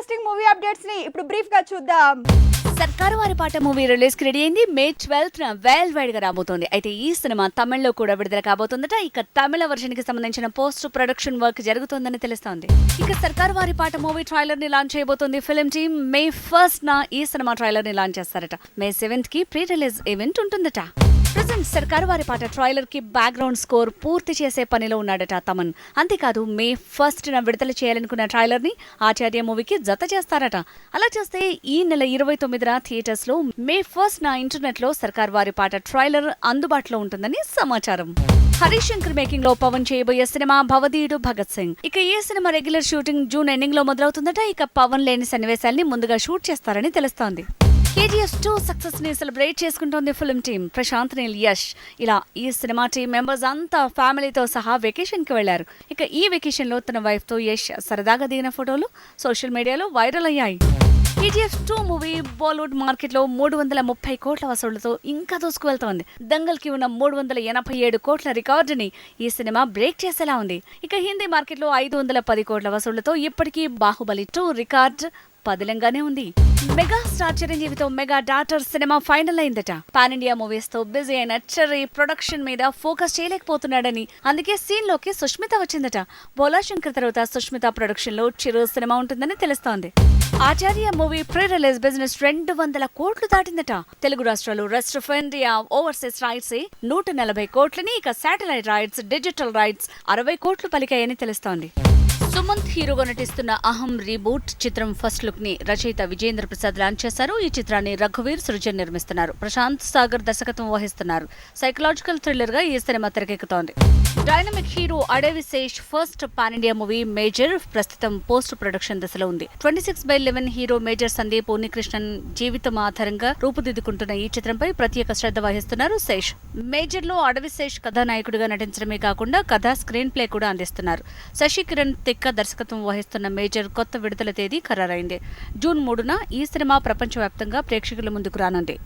Interesting movie అప్డేట్స్ని ఇప్పుడు బ్రీఫ్గా చూద్దాం. సర్కారు వారి పాట మూవీ రిలీజ్కి రెడీ అయింది. మే ట్వెల్త్ న వేల్ వైడ్గా రాబోతోంది. అయితే ఈ సినిమా తమిళ్ళో కూడా విడుదల కాబోతుందట. ఇక తమిళ వర్షన్కి సంబంధించిన పోస్ట్ ప్రొడక్షన్ వర్క్ జరుగుతోందని తెలుస్తోంది. ఇక సర్కారు వారి పాట మూవీ ట్రైలర్ని లాంచ్ చేయబోతోంది ఫిల్మ్ టీమ్ మే ఫస్ట్ నా ఈ సినిమా ట్రైలర్ని లాంచ్ చేస్తారట. మే సెవెంత్కి ప్రీ రిలీజ్ ఈవెంట్ ఉంటుందట. ప్రజెంట్ సర్కారు వారి పాట ట్రైలర్కి బ్యాక్గ్రౌండ్ స్కోర్ పూర్తి చేసే పనిలో ఉన్నాడట తమన్. అంతేకాదు మే ఫస్ట్ న విడుదల చేయాలనుకున్న ట్రైలర్ని ఆచార్య మూవీకి జత చేస్తారట. అలా చేస్తే ఈ నెల ఇరవై తొమ్మిదిన థియేటర్స్లో మే ఫస్ట్ నా ఇంటర్నెట్లో సర్కార్ వారి పాట ట్రైలర్ అందుబాటులో ఉంటుందని సమాచారం. హరీష్ శంకర్ మేకింగ్లో పవన్ చేయబోయే సినిమా భవదీయుడు భగత్ సింగ్. ఇక ఈ సినిమా రెగ్యులర్ షూటింగ్ జూన్ ఎండింగ్లో మొదలవుతుందట? ఇక పవన్ లేని సన్నివేశాల్ని ముందుగా షూట్ చేస్తారని తెలుస్తోంది. కేజీఎఫ్ టూ సక్సెస్ని సెలబ్రేట్ చేసుకుంటోంది ఫిల్మ్ టీం ప్రశాంత్ నీల్ యష్ ఇలా ఈ సినిమా టీం మెంబర్స్ అంతా ఫ్యామిలీతో సహా వెకేషన్కి వెళ్ళారు ఇక ఈ వెకేషన్లో తన వైఫ్తో యష్ సరదాగా దిగిన ఫోటోలు సోషల్ మీడియాలో వైరల్ అయ్యాయి. కేజీఎఫ్ టూ మూవీ బాలీవుడ్ మార్కెట్లో మూడు వందల ముప్పై కోట్ల వసూళ్ళతో ఇంకా దూసుకువెళ్తోంది. దంగల్కి ఉన్న మూడు వందల ఎనభై ఏడు కోట్ల రికార్డుని ఈ సినిమా బ్రేక్ చేసేలా ఉంది. ఇక హిందీ మార్కెట్లో ఐదు వందల పది కోట్ల వసూళ్ళతో ఇప్పటికీ బాహుబలి టూ రికార్డ్ పదిలంగానే ఉంది. మెగా స్టార్ చిరంజీవితో మెగా డాటర్ సినిమా ఫైనల్ అయిందట. పాన్ ఇండియా మూవీస్తో బిజీ అయిన చెర్రీ ప్రొడక్షన్ మీద ఫోకస్ చేయలేకపోతున్నాడని అందుకే సీన్లోకి సుష్మిత వచ్చిందట. బోలా శంకర్ తర్వాత సుష్మిత ప్రొడక్షన్లో చిరు సినిమా ఉంటుందని తెలుస్తోంది. Acharya movie pre release business రెండు వందల కోట్లు దాటిందట. తెలుగు రాష్ట్రాలు rest of India overseas rights నూట నలభై కోట్లని ఇక శాటిలైట్ రైట్స్ డిజిటల్ రైట్స్ అరవై కోట్లు పలికాయని తెలుస్తోంది. సుమంత్ హీరోగా నటిస్తున్న అహం రీబూట్ చిత్రం ఫస్ట్ లుక్ని రచయిత విజేంద్ర ప్రసాద్ లాంచ్ చేశారు. ఈ చిత్రాన్ని రఘువీర్ సృజన్ నిర్మిస్తున్నారు. ప్రశాంత్ సాగర్ దర్శకత్వం వహిస్తున్నారు. సైకలాజికల్ థ్రిల్లర్గా ఈ సినిమా తెరకెక్కుతోంది. Dynamic hero Adivi Sesh first pan India movie major ప్రస్తుతం పోస్ట్ ప్రొడక్షన్ దశలో ఉంది. Twenty six by eleven hero major Sandeep Unnikrishnan జీవితం ఆధారంగా రూపుదిద్దుకుంటున్న ఈ చిత్రంపై ప్రత్యేక శ్రద్ధ వహిస్తున్నారు శేష్. మేజర్లో అడవి శేష్ కథానాయకుడిగా నటించడమే కాకుండా కథా స్క్రీన్ ప్లే కూడా అందిస్తున్నారు. శశి కిరణ్ తిక్క దర్శకత్వం వహిస్తున్న మేజర్ కొత్త విడుదల తేదీ ఖరారైంది. జూన్ మూడున ఈ సినిమా ప్రపంచవ్యాప్తంగా ప్రేక్షకుల ముందుకు రానుంది.